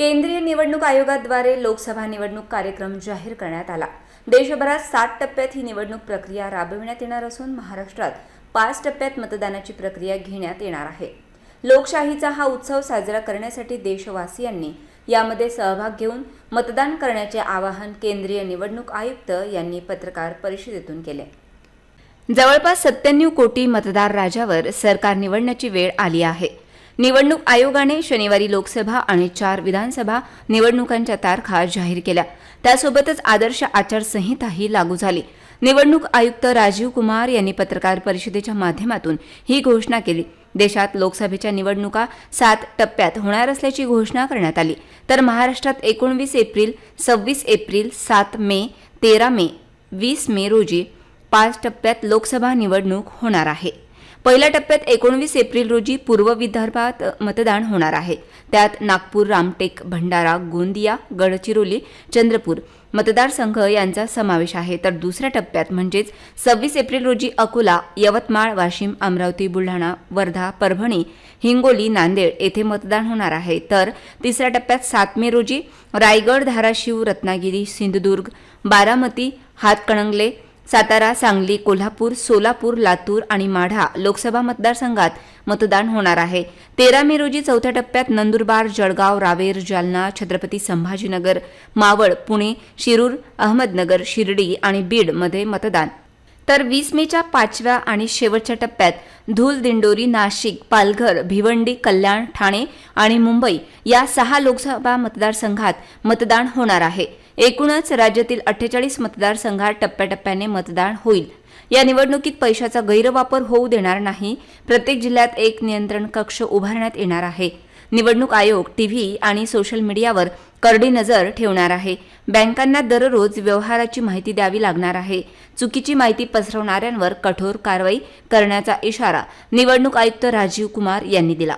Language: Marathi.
केंद्रीय निवडणूक आयोगाद्वारे लोकसभा निवडणूक कार्यक्रम जाहीर करण्यात आला. देशभरात सात टप्प्यात ही निवडणूक प्रक्रिया राबविण्यात येणार असून महाराष्ट्रात पाच टप्प्यात मतदानाची प्रक्रिया घेण्यात येणार आहे. लोकशाहीचा हा उत्सव साजरा करण्यासाठी देशवासियांनी यामध्ये सहभाग घेऊन मतदान करण्याचे आवाहन केंद्रीय निवडणूक आयुक्त यांनी पत्रकार परिषदेतून केले. जवळपास सत्त्याण्णव कोटी मतदार राजावर सरकार निवडण्याची वेळ आली आहे. निवडणूक आयोगाने शनिवारी लोकसभा आणि चार विधानसभा निवडणुकांच्या तारखा जाहीर केल्या. त्यासोबतच आदर्श आचारसंहिताही लागू झाली. निवडणूक आयुक्त राजीव कुमार यांनी पत्रकार परिषदेच्या माध्यमातून ही घोषणा केली. देशात लोकसभेच्या निवडणुका सात टप्प्यात होणार असल्याची घोषणा करण्यात आली. तर महाराष्ट्रात एकोणवीस एप्रिल सव्वीस एप्रिल सात मे तेरा मे वीस मे रोजी पाच टप्प्यात लोकसभा निवडणूक होणार आहे. पहिल्या टप्प्यात एकोणवीस एप्रिल रोजी पूर्व विदर्भात मतदान होणार आहे. त्यात नागपूर रामटेक भंडारा गोंदिया गडचिरोली चंद्रपूर मतदारसंघ यांचा समावेश आहे. तर दुसऱ्या टप्प्यात म्हणजेच सव्वीस एप्रिल रोजी अकोला यवतमाळ वाशिम अमरावती बुलढाणा वर्धा परभणी हिंगोली नांदेड येथे मतदान होणार आहे. तर तिसऱ्या टप्प्यात सात मे रोजी रायगड धाराशिव रत्नागिरी सिंधुदुर्ग बारामती हातकणंगले सातारा सांगली कोल्हापूर सोलापूर लातूर आणि माढा लोकसभा मतदारसंघात मतदान होणार आहे. तेरा मे रोजी चौथ्या टप्प्यात नंदुरबार जळगाव रावेर जालना छत्रपती संभाजीनगर मावळ पुणे शिरूर अहमदनगर शिर्डी आणि बीडमध्ये मतदान. तर वीस मेच्या पाचव्या आणि शेवटच्या टप्प्यात धूल दिंडोरी नाशिक पालघर भिवंडी कल्याण ठाणे आणि मुंबई या सहा लोकसभा मतदारसंघात मतदान होणार आहे. एकूणच राज्यातील अठ्ठेचाळीस मतदारसंघात टप्प्याटप्प्याने मतदान होईल. या निवडणुकीत पैशाचा गैरवापर होऊ देणार नाही. प्रत्येक जिल्ह्यात एक नियंत्रण कक्ष उभारण्यात येणार आहे. निवडणूक आयोग टीव्ही आणि सोशल मीडियावर करडी नजर ठेवणार आहे. बँकांना दररोज व्यवहाराची माहिती द्यावी लागणार आहे. चुकीची माहिती पसरवणाऱ्यांवर कठोर कारवाई करण्याचा इशारा निवडणूक आयुक्त राजीव कुमार यांनी दिला.